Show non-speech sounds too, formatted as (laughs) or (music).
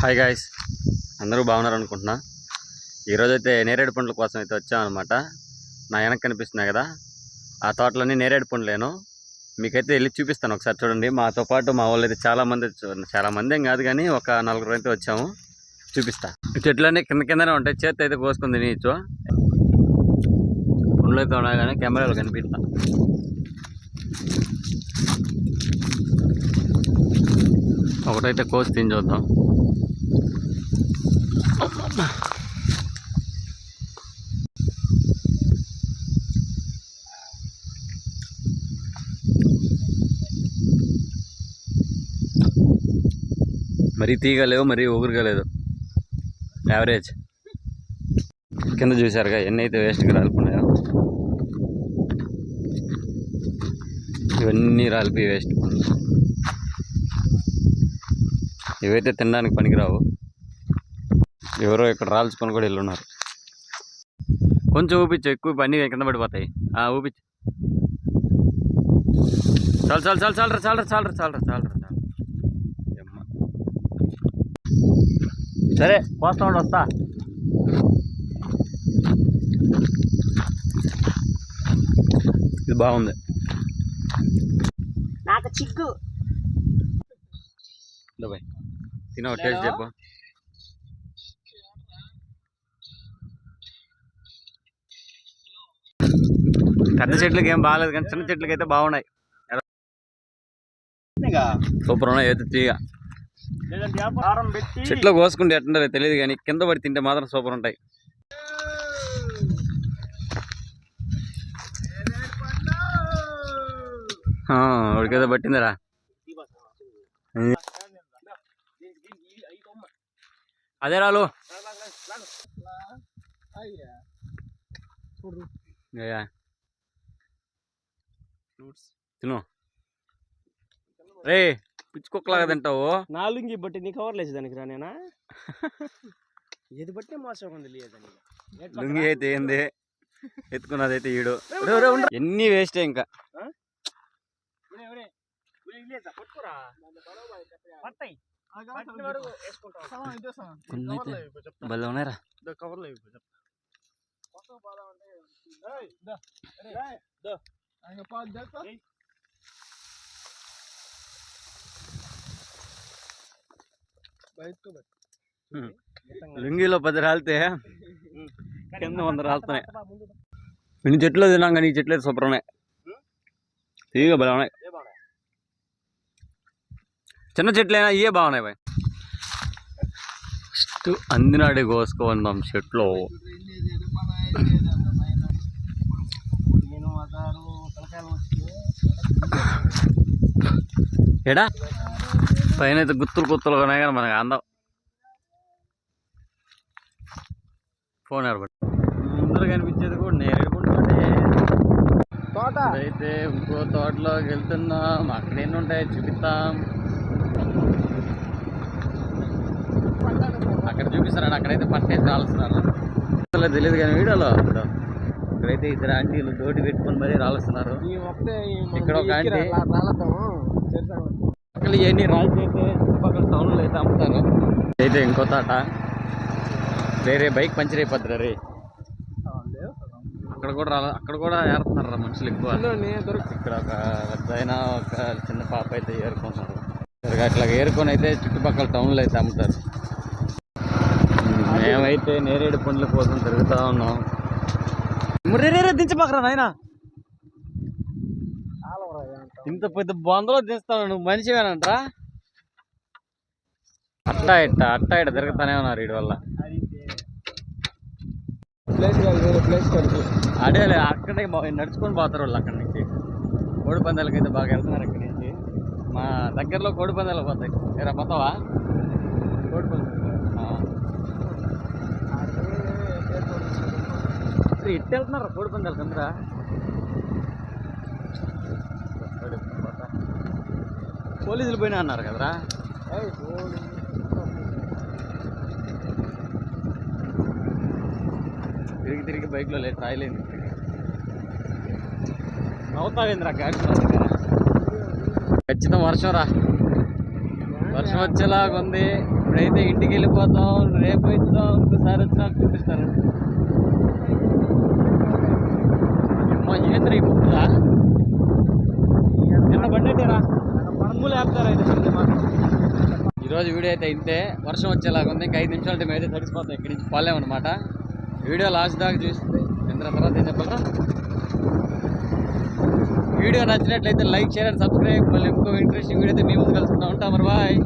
Hi guys అందరూ బాగున్నారు అనుకుంటున్నా ఈరోజైతే నేరేడు పండ్ల కోసం అయితే వచ్చామన్నమాట. నా వెనక్కి కనిపిస్తున్నాయి కదా. ఆ తోటలన్నీ నేరేడు పండ్లేను. మీకైతే వెళ్ళి చూపిస్తాను ఒకసారి చూడండి. మాతో పాటు మా వాళ్ళు అయితే చాలామంది చాలామంది ఏం కాదు కానీ ఒక నలుగురు అయితే వచ్చాము. చూపిస్తా. చెట్లన్నీ కింద కిందనే ఉంటాయి. చేతి అయితే కోసుకుని నీచు. పండ్లు అయితే ఉన్నాయి కానీ కెమెరాలు కనిపిస్తా. ఒకటైతే కోసి తిని చూద్దాం. మరీ తీగలేవు మరీ ఊగురుగా లేదు. యావరేజ్ కింద చూసారుగా ఎన్ని అయితే వేస్ట్గా రాలిపోయినాయో. ఇవన్నీ రాలిపోయి వేస్ట్ ఇవైతే తినడానికి పనికిరావు. ఎవరో ఇక్కడ రాల్చుకొని కూడా వెళ్ళున్నారు. కొంచెం ఊపించు ఎక్కువ పని కింద పడిపోతాయి. ఆ ఊపించు చాలు చాలు చాలు చాలరా చాలరా చాలరా చాలరా చాలరా చాలు. సరే కోస్తా ఉండు వస్తా. ఇది బాగుంది. నాకు చిగ్గు. బాయ్. తినవు టేస్ట్ చెప్పు పెద్ద చెట్లకి ఏం బాగాలేదు కానీ చిన్న చెట్లకి అయితే బాగున్నాయి సూపర్ ఉన్నాయి అయితే తీగ చెట్లు కోసుకుంటే ఎట్టుంటారో తెలియదు కానీ కింద పడి తింటే మాత్రం సూపర్ ఉంటాయి ఆ, వాడికేదో పట్టిందిరా. అదే రాలు. తిను. రే పిచ్చి కుక్కలాగా తింటావు. నాలుగు బట్టి నీ కవర్ లేచి దానికి రా నేనా? (laughs) ఏది బట్టి మోసం ఉంది లేదని లుంగి అయితే ఏంది? ఎత్తుకున్నది అయితే ఈడు ఎన్ని వేస్టే ఇంకా. భలే ఉన్నాయిరా కవర్లో హ్మ్. లుంగిలో పది రాలితే కింద వంద రాలుతున్నాయి ఇన్ని చెట్లు తిన్నాం కానీ ఈ చెట్లు అయితే సూపర్ ఉన్నాయి తీగ భలే ఉన్నాయి చిన్న చెట్లైనా ఇవే బాగున్నాయి బాయ్ ఫస్ట్ అందినాడి కోసుకుందాం చెట్లు. నేను ఎడా పైన అయితే గుత్తులు గుత్తులుగా ఉన్నాయి కానీ మనకు అందం. ఫోన్ ముందర కనిపించేది కూడా నేరేడుకుంటుంటే తోట. అయితే ఇంకో తోటలోకి వెళ్తున్నాం. అక్కడ ఎన్ని ఉంటాయో చూపిస్తాం అక్కడ చూపిస్తారండి అక్కడైతే పట్టేసి రాలుస్తున్నారు. అసలు తెలియదు కానీ వీడియోలో ఇక్కడైతే ఇద్దరు ఆంటీలు దోటి పెట్టుకొని మరీ రాలుస్తున్నారు. ఇక్కడ ఒక ఆంటీ. పక్కన ఇవన్నీ రాల్చి అయితే చుట్టుపక్కల టౌన్లో అయితే అమ్ముతారు. అయితే ఇంకో తాట. వేరే బైక్ పంచర్ అయిపోద్ది రే అక్కడ కూడా రాల అక్కడ కూడా ఏరుతున్నారు మనుషులు ఎక్కువ. ఇక్కడ ఒక పెద్ద ఒక చిన్న పాప అయితే ఏరుకుంటున్నారు. అట్లా ఏరుకొని అయితే చుట్టుపక్కల టౌన్లో అయితే అమ్ముతారు. మేమైతే నేరేడు పండ్ల కోసం తిరుగుతూ ఉన్నాం. రే రే దించబాకరా నాయన. ఇంత పెద్ద బొందలో దిస్తాను నువ్వు మనిషివేనంటరా? అట్టా ఇట్ట అట్టా ఇట్ట తిరుగుతానే ఉన్నారు వీడి వల్ల. ప్లేస్ కాదు వేరే ప్లేస్ కాదు అడేలే అక్కడే బా- నడుచుకొని పోతారు వాళ్ళు అక్కడి నుంచి. కోడి పందాలకి అయితే బాగా వెళ్తున్నారు ఇక్కడి. మా దగ్గరలో కోడి పందాలు పోతాయి ఏరా పోతావా? కోడి పందాలు. ఇట్టు వెళ్తున్నారు కోడి పందాలు కింద పోలీసులు పోయినా అన్నారు కదరా? తిరిగి తిరిగి బైక్లో లేదు రాయలేదు అవుతావేంద్రా గాడి ఖచ్చితం వర్షం రా. వర్షం వచ్చేలాగా ఉంది. ఇప్పుడైతే ఇంటికి వెళ్ళిపోతాం. రేపు ఇద్దాం ఇంకోసారి వచ్చినా చూపిస్తాను అమ్మా ఏంద్ర ఈ ముక్కులా నిన్న పడ్డట్టేరా పడములు వేస్తారు అయితే ఈరోజు వీడియో అయితే ఇంతే. వర్షం వచ్చేలాగా ఉంది. ఇంకా ఐదు నిమిషాలు మేము అయితే తడిసిపోతాం ఇక్కడి నుంచి పోలేమన్నమాట. వీడియో లాస్ట్ దాకా చూస్తుంది ఇంద్ర తర్వాత ఏం చెప్పాలరా వీడియో నచ్చినట్లయితే లైక్ చేయండి సబ్స్క్రైబ్. మళ్ళీ ఇంకో ఇంట్రెస్టింగ్ వీడియో అయితే మీ ముందు కలుసుకుంటా. ఉంటాం మరి బాయ్.